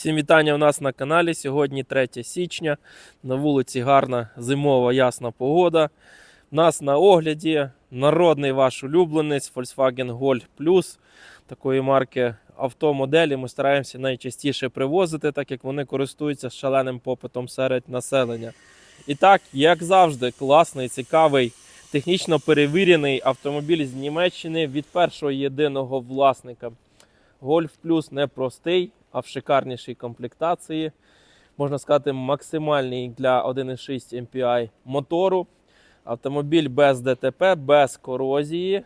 Всім вітання у нас на каналі. Сьогодні 3 січня. На вулиці гарна зимова ясна погода. У нас на огляді народний ваш улюбленець Volkswagen Golf Plus. Такої марки автомоделі ми стараємося найчастіше привозити, так як вони користуються шаленим попитом серед населення. І так, як завжди, класний, цікавий, технічно перевірений автомобіль з Німеччини від першого єдиного власника. Golf Plus не простий, а в шикарнішій комплектації. Можна сказати, максимальний для 1,6 MPI мотору. Автомобіль без ДТП, без корозії.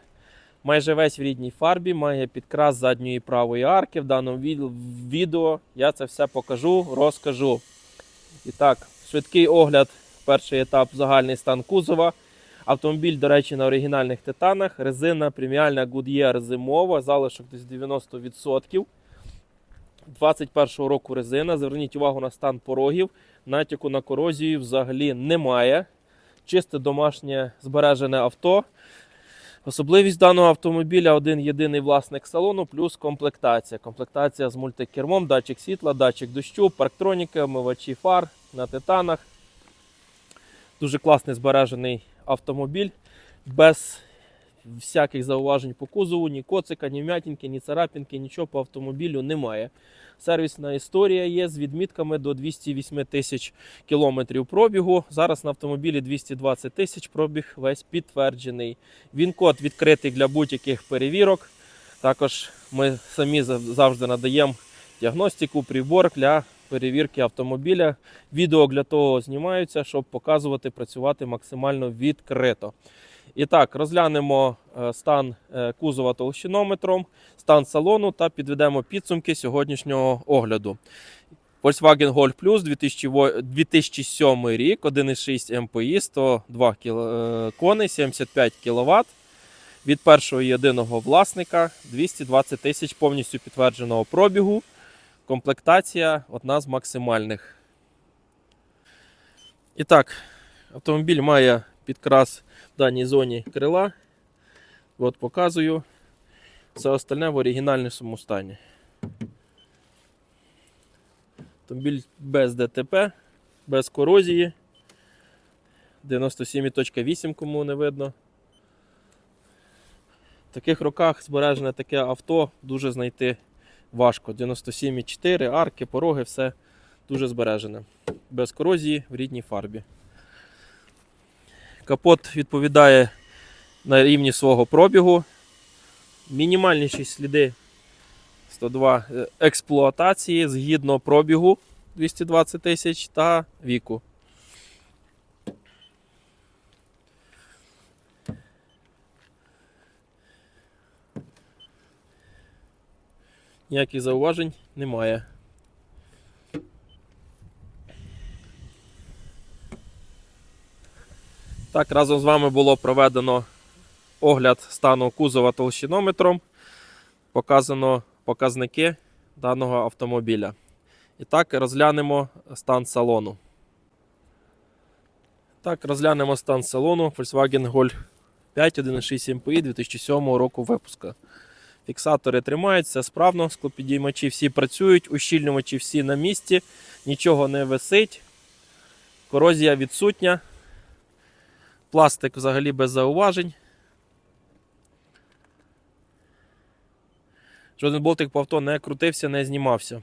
Майже весь в рідній фарбі, має підкрас задньої правої арки. В даному відео я це все покажу, розкажу. І так, швидкий огляд, перший етап загальний стан кузова. Автомобіль, до речі, на оригінальних титанах. Резина преміальна Goodyear зимова, залишок десь 90%. 21-го року резина. Зверніть увагу на стан порогів. Натяку на корозію взагалі немає. Чисте домашнє збережене авто. Особливість даного автомобіля один єдиний власник салону, плюс комплектація. Комплектація з мультикермом, датчик світла, датчик дощу, парктроніки, омивачі фар на титанах. Дуже класний збережений автомобіль. Без всяких зауважень по кузову, ні коцика, ні вмятинки, ні царапінки, нічого по автомобілю немає. Сервісна історія є з відмітками до 208 тисяч кілометрів пробігу. Зараз на автомобілі 220 тисяч пробіг весь підтверджений. Він код відкритий для будь-яких перевірок. Також ми самі завжди надаємо діагностику, прибор для перевірки автомобіля. Відео для того знімаються, щоб показувати, працювати максимально відкрито. І так, розглянемо е, стан е, кузова толщинометром, стан салону та підведемо підсумки сьогоднішнього огляду. Volkswagen Golf Plus 2007 рік, 1,6 МПІ, 102 кіл- е, коней, 75 кВт. Від першого єдиного власника 220 тисяч повністю підтвердженого пробігу. Комплектація одна з максимальних. І так, автомобіль має підкрас в даній зоні крила. От показую. Все остальне в оригінальному стані. Автомобіль без ДТП, без корозії. 97,8, кому не видно. В таких роках збережене таке авто дуже знайти важко. 97,4, арки, пороги, все дуже збережене. Без корозії в рідній фарбі. Капот відповідає на рівні свого пробігу. Мінімальніші сліди 102 е, експлуатації згідно пробігу 220 тисяч та віку. Ніяких зауважень немає. Так, разом з вами було проведено огляд стану кузова толщинометром. Показано показники даного автомобіля. І так, розглянемо стан салону. Так, розглянемо стан салону Volkswagen Golf 5 1.6 MPI 2007 року випуска. Фіксатори тримаються справно, склопідіймачі всі працюють, ущільнювачі всі на місці, нічого не висить. Корозія відсутня. Пластик взагалі без зауважень. Жоден болтик по авто не крутився, не знімався.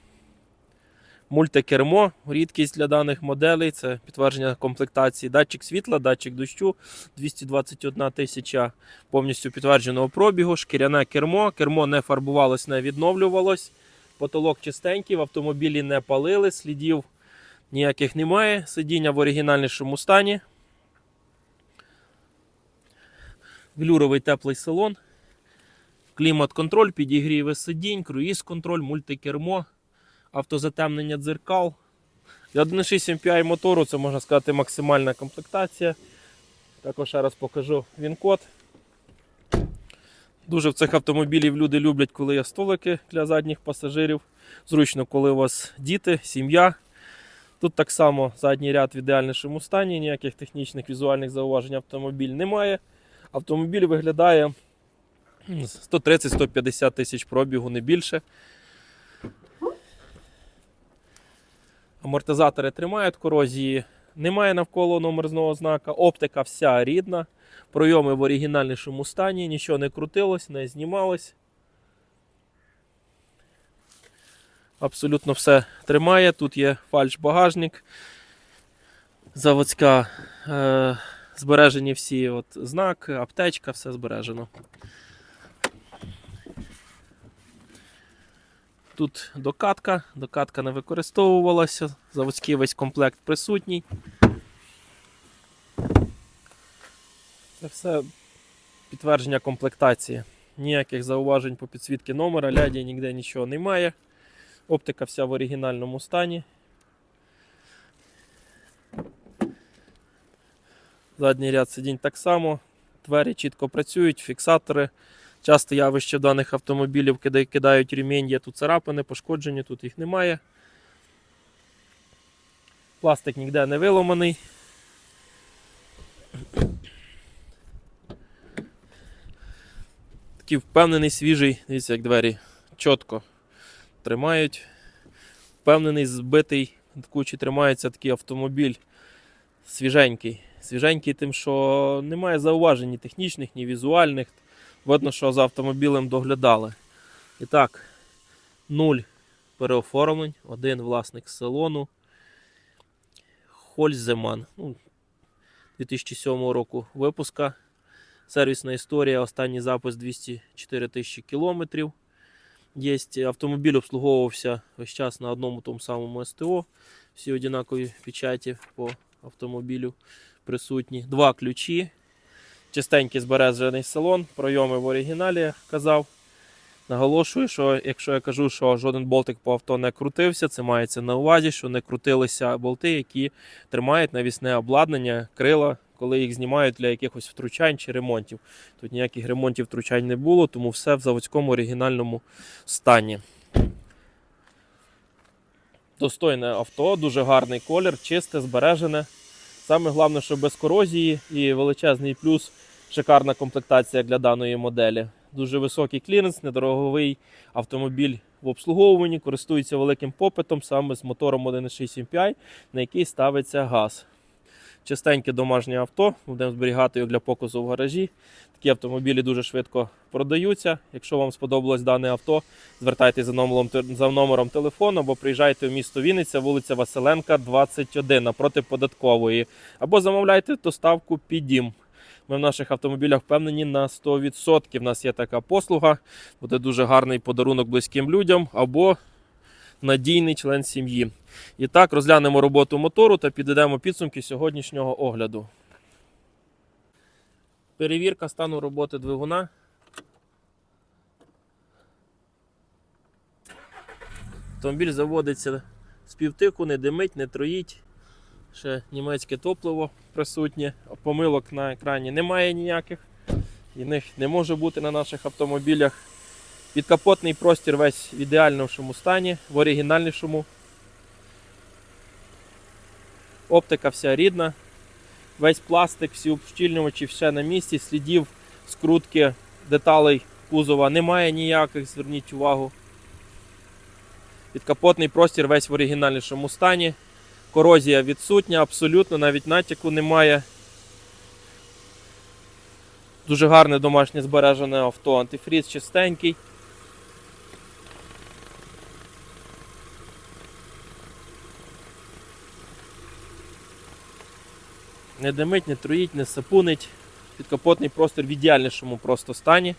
Мультикермо, рідкість для даних моделей, це підтвердження комплектації. Датчик світла, датчик дощу, 221 тисяча повністю підтвердженого пробігу, шкіряне кермо. Кермо не фарбувалось, не відновлювалось. Потолок чистенький, в автомобілі не палили, слідів ніяких немає. Сидіння в оригінальнішому стані. Глюровий теплий салон. Клімат-контроль, підігріви сидінь, круїз-контроль, мультикермо, автозатемнення дзеркал. Для 1.6 MPI мотору це можна сказати максимальна комплектація. Також ще раз покажу він-код. Дуже в цих автомобілів люди люблять, коли є столики для задніх пасажирів. Зручно, коли у вас діти, сім'я. Тут так само задній ряд в ідеальнішому стані, ніяких технічних візуальних зауважень автомобіль немає. Автомобіль виглядає 130-150 тисяч пробігу, не більше. Амортизатори тримають корозії, немає навколо номерного знака, оптика вся рідна, пройоми в оригінальнішому стані, нічого не крутилось, не знімалось. Абсолютно все тримає. Тут є фальш-багажник, заводська, е, збережені всі от, знак, аптечка, все збережено. Тут докатка, докатка не використовувалася, заводський весь комплект присутній. Це все підтвердження комплектації. Ніяких зауважень по підсвітки номера, ляді ніде нічого немає. Оптика вся в оригінальному стані. Задній ряд сидінь так само. Двері чітко працюють, фіксатори. Часто явище даних автомобілів, кидають ремінь, є тут царапини, пошкоджені, тут їх немає. Пластик ніде не виломаний. Такий впевнений, свіжий, дивіться, як двері чітко тримають. Впевнений, збитий, кучі тримається такий автомобіль свіженький. Свіженький тим, що немає зауважень ні технічних, ні візуальних. Видно, що за автомобілем доглядали. І так, нуль переоформлень, один власник салону. Хольземан. Ну, 2007 року випуска. Сервісна історія, останній запис 204 тисячі кілометрів. Є автомобіль обслуговувався весь час на одному тому самому СТО. Всі однакові печаті по автомобілю присутні. Два ключі. Чистенький збережений салон, пройоми в оригіналі казав. Наголошую, що якщо я кажу, що жоден болтик по авто не крутився, це мається на увазі, що не крутилися болти, які тримають навісне обладнання, крила, коли їх знімають для якихось втручань чи ремонтів. Тут ніяких ремонтів втручань не було, тому все в заводському оригінальному стані. Достойне авто, дуже гарний колір, чисте, збережене. Саме головне, що без корозії і величезний плюс шикарна комплектація для даної моделі. Дуже високий кліренс, недороговий автомобіль в обслуговуванні, користується великим попитом саме з мотором 1.6 MPI, на який ставиться газ. Чистеньке домашнє авто, будемо зберігати його для показу в гаражі. Такі автомобілі дуже швидко продаються. Якщо вам сподобалось дане авто, звертайтеся за номером, за номером телефону або приїжджайте в місто Вінниця, вулиця Василенка, 21 напроти податкової. Або замовляйте доставку під дім. Ми в наших автомобілях впевнені на 100%. У нас є така послуга. Буде дуже гарний подарунок близьким людям або надійний член сім'ї. І так, розглянемо роботу мотору та підведемо підсумки сьогоднішнього огляду. Перевірка стану роботи двигуна. Автомобіль заводиться з півтику, не димить, не троїть. Ще німецьке топливо присутнє. Помилок на екрані немає ніяких. І них не може бути на наших автомобілях. Підкапотний простір весь в ідеальнішому стані, в оригінальнішому. Оптика вся рідна. Весь пластик, всі общільнювачі все на місці, слідів скрутки деталей кузова немає ніяких, зверніть увагу. Підкапотний простір весь в оригінальнішому стані. Корозія відсутня, абсолютно, навіть натяку немає. Дуже гарне домашнє збережене авто, антифріз чистенький. Не димить, не троїть, не сапунить. Підкапотний простір в ідеальнішому просто стані.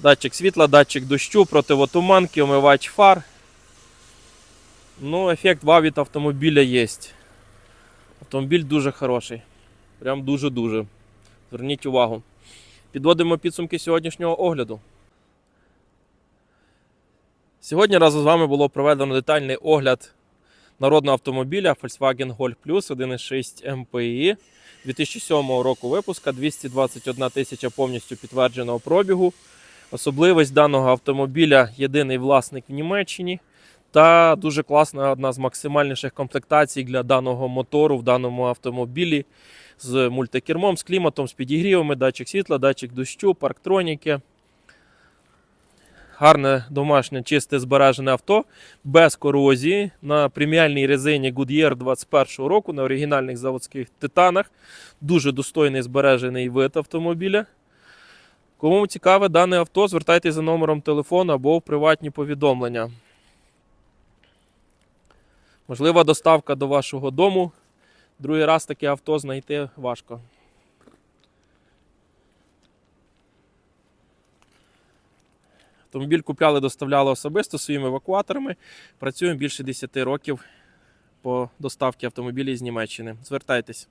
Датчик світла, датчик дощу, противотуманки, омивач фар. Ну, ефект вау від автомобіля є. Автомобіль дуже хороший. Прям дуже-дуже. Зверніть увагу. Підводимо підсумки сьогоднішнього огляду. Сьогодні разом з вами було проведено детальний огляд народного автомобіля Volkswagen Golf Plus 1.6 MPI 2007 року випуска, 221 тисяча повністю підтвердженого пробігу. Особливість даного автомобіля єдиний власник в Німеччині. Та дуже класна одна з максимальніших комплектацій для даного мотору в даному автомобілі з мультикермом, з кліматом, з підігрівами, датчик світла, датчик дощу, парктроніки. Гарне домашнє чисте збережене авто без корозії на преміальній резині Goodyear 21 року на оригінальних заводських титанах. Дуже достойний збережений вид автомобіля. Кому цікаве дане авто, звертайтеся за номером телефону або в приватні повідомлення. Можлива доставка до вашого дому. Другий раз таке авто знайти важко. Автомобіль купляли, доставляли особисто своїми евакуаторами. Працюємо більше 10 років по доставці автомобілів з Німеччини. Звертайтесь.